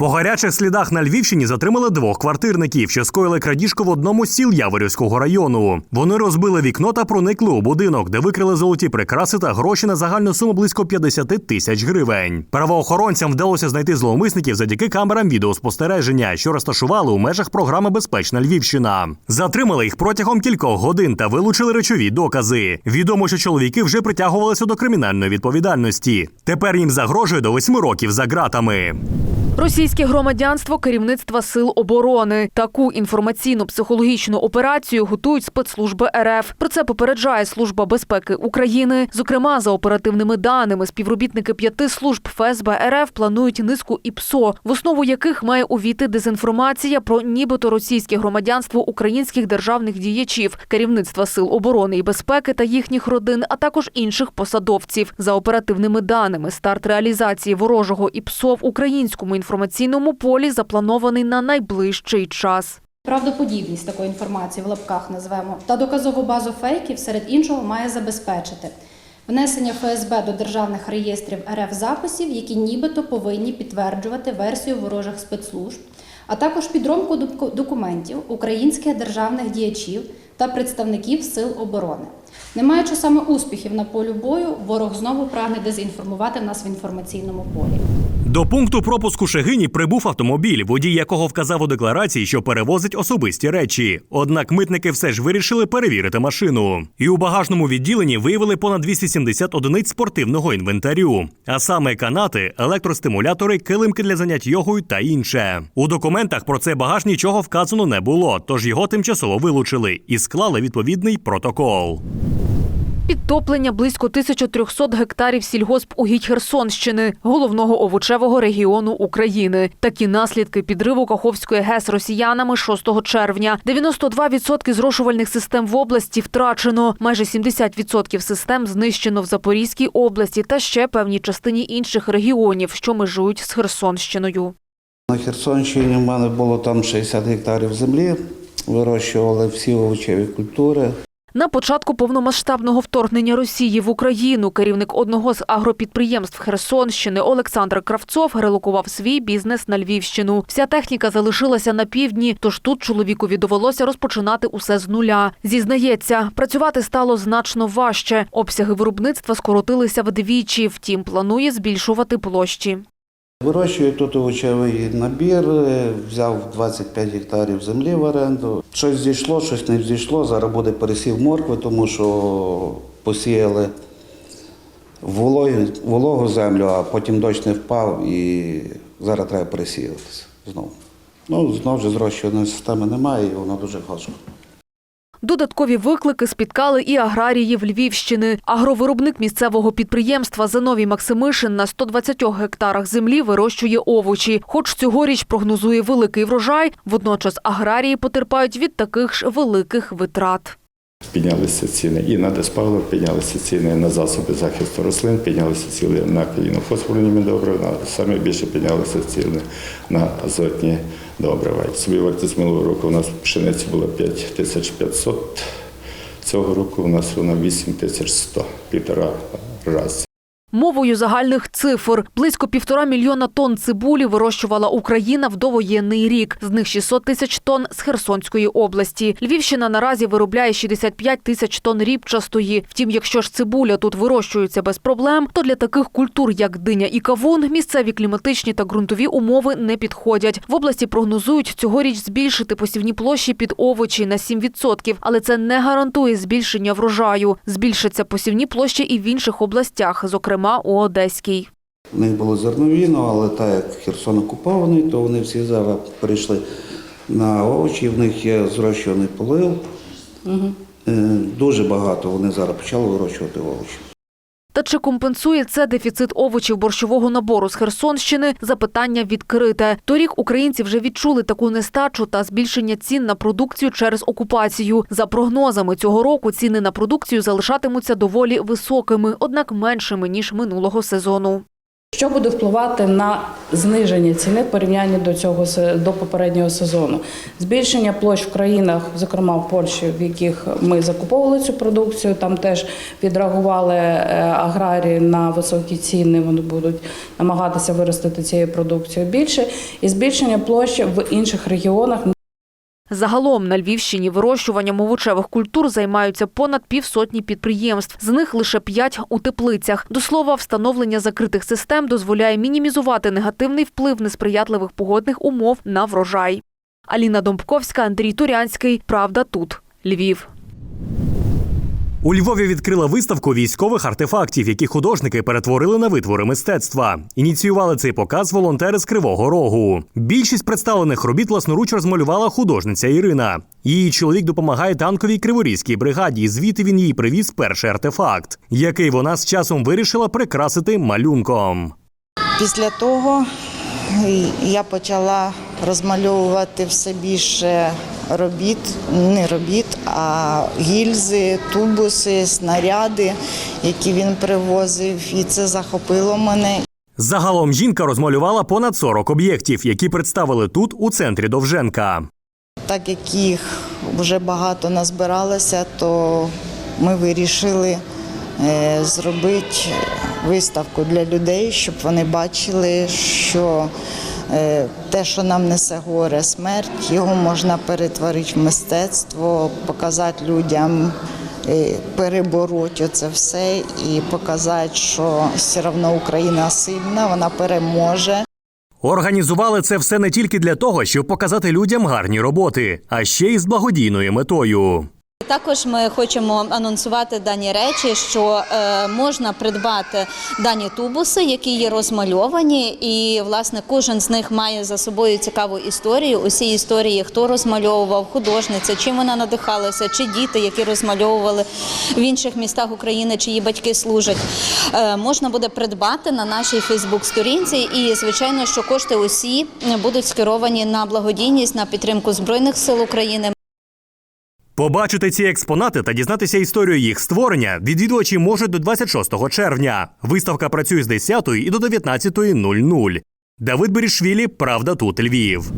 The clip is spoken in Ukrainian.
По гарячих слідах на Львівщині затримали двох квартирників, що скоїли крадіжку в одному з сіл Яворівського району. Вони розбили вікно та проникли у будинок, де викрили золоті прикраси та гроші на загальну суму близько 50 тисяч гривень. Правоохоронцям вдалося знайти зловмисників завдяки камерам відеоспостереження, що розташували у межах програми Безпечна Львівщина. Затримали їх протягом кількох годин та вилучили речові докази. Відомо, що чоловіки вже притягувалися до кримінальної відповідальності. Тепер їм загрожує до восьми років за ґратами. Російське громадянство керівництва сил оборони. Таку інформаційно-психологічну операцію готують спецслужби РФ. Про це попереджає Служба безпеки України. Зокрема, за оперативними даними, співробітники п'яти служб ФСБ РФ планують низку ІПСО, в основу яких має увійти дезінформація про нібито російське громадянство українських державних діячів, керівництва сил оборони і безпеки та їхніх родин, а також інших посадовців. За оперативними даними, старт реалізації ворожого ІПСО в українському інформаційному полі запланований на найближчий час. Правдоподібність такої інформації в лапках назвемо та доказову базу фейків серед іншого має забезпечити внесення ФСБ до державних реєстрів РФ записів, які нібито повинні підтверджувати версію ворожих спецслужб, а також підробку документів українських державних діячів та представників сил оборони. Не маючи саме успіхів на полі бою, ворог знову прагне дезінформувати нас в інформаційному полі. До пункту пропуску Шегині прибув автомобіль, водій якого вказав у декларації, що перевозить особисті речі. Однак митники все ж вирішили перевірити машину. І у багажному відділенні виявили понад 270 одиниць спортивного інвентарю, а саме канати, електростимулятори, килимки для занять йогою та інше. У документах про цей багаж нічого вказано не було, тож його тимчасово вилучили і склали відповідний протокол. Підтоплення близько 1300 гектарів сільгоспугідь Херсонщини, головного овочевого регіону України. Такі наслідки підриву Каховської ГЕС росіянами 6 червня. 92% зрошувальних систем в області втрачено. Майже 70% систем знищено в Запорізькій області та ще певній частині інших регіонів, що межують з Херсонщиною. На Херсонщині в мене було там 60 гектарів землі, вирощували всі овочеві культури. На початку повномасштабного вторгнення Росії в Україну керівник одного з агропідприємств Херсонщини Олександр Кравцов релокував свій бізнес на Львівщину. Вся техніка залишилася на півдні, тож тут чоловікові довелося розпочинати усе з нуля. Зізнається, працювати стало значно важче. Обсяги виробництва скоротилися вдвічі, втім планує збільшувати площі. Вирощую тут овочевий набір, взяв 25 гектарів землі в оренду. Щось зійшло, щось не зійшло. Зараз буде пересів моркви, тому що посіяли вологу, вологу землю, а потім дощ не впав і зараз треба пересіятися знову. Ну, знову ж зрощуваної системи немає, і воно дуже важко. Додаткові виклики спіткали і аграріїв Львівщини. Агровиробник місцевого підприємства Зиновій Максимишин на 120 гектарах землі вирощує овочі. Хоч цьогоріч прогнозує великий врожай, водночас аграрії потерпають від таких ж великих витрат. Піднялися ціни і на диспаливо, піднялися ціни на засоби захисту рослин, піднялися ціни на калінофосфорні добрива, саме більше піднялися ціни на азотні добрива. Собі вартість минулого року у нас пшениці було 5500, цього року у нас вона 8100, півтора рази. Мовою загальних цифр близько півтора мільйона тонн цибулі вирощувала Україна в довоєнний рік. З них 600 тисяч тонн з Херсонської області. Львівщина наразі виробляє 65 тисяч тонн ріпчастої. Втім, якщо ж цибуля тут вирощується без проблем, то для таких культур, як диня і кавун, місцеві кліматичні та ґрунтові умови не підходять. В області прогнозують цьогоріч збільшити посівні площі під овочі на 7%, але це не гарантує збільшення врожаю. Збільшаться посівні площі і в інших областях, зокрема у Одеській. У них було зерновіно, але так як Херсон окупований, то вони всі зараз перейшли на овочі. В них є зрощуваний полив. Угу. Дуже багато вони зараз почали вирощувати овочі. Та чи компенсує це дефіцит овочів борщового набору з Херсонщини? Запитання відкрите. Торік українці вже відчули таку нестачу та збільшення цін на продукцію через окупацію. За прогнозами цього року ціни на продукцію залишатимуться доволі високими, однак меншими ніж минулого сезону. Що буде впливати на зниження ціни в порівнянні до цього до попереднього сезону? Збільшення площ в країнах, зокрема в Польщі, в яких ми закуповували цю продукцію. Там теж відреагували е, аграрії на високі ціни. Вони будуть намагатися виростити цією продукцією більше, і збільшення площі в інших регіонах. Загалом на Львівщині вирощуванням овочевих культур займаються понад півсотні підприємств. З них лише п'ять у теплицях. До слова, встановлення закритих систем дозволяє мінімізувати негативний вплив несприятливих погодних умов на врожай. Аліна Домбковська, Андрій Турянський. Правда тут. Львів. У Львові відкрила виставку військових артефактів, які художники перетворили на витвори мистецтва. Ініціювали цей показ волонтери з Кривого Рогу. Більшість представлених робіт власноруч розмалювала художниця Ірина. Її чоловік допомагає танковій криворізькій бригаді. Звідти він їй привіз перший артефакт, який вона з часом вирішила прикрасити малюнком. Після того я почала розмальовувати все більше робіт, не робіт, а гільзи, тубуси, снаряди, які він привозив, і це захопило мене. Загалом жінка розмалювала понад 40 об'єктів, які представили тут, у центрі Довженка. Так як їх вже багато назбиралося, то ми вирішили е, зробити виставку для людей, щоб вони бачили, що те, що нам несе горе, смерть, його можна перетворити в мистецтво, показати людям, е, перебороть оце все і показати, що все одно Україна сильна, вона переможе. Організували це все не тільки для того, щоб показати людям гарні роботи, а ще й з благодійною метою. Також ми хочемо анонсувати дані речі, що е, можна придбати дані тубуси, які є розмальовані, і власне кожен з них має за собою цікаву історію. Усі історії, хто розмальовував, художниця, чим вона надихалася, чи діти, які розмальовували в інших містах України, чиї батьки служать, е, можна буде придбати на нашій Фейсбук-сторінці. І звичайно, що кошти усі будуть скеровані на благодійність на підтримку збройних сил України. Побачити ці експонати та дізнатися історію їх створення відвідувачі можуть до 26 червня. Виставка працює з 10 і до 19.00. Давид Берішвілі, Правда тут Львів.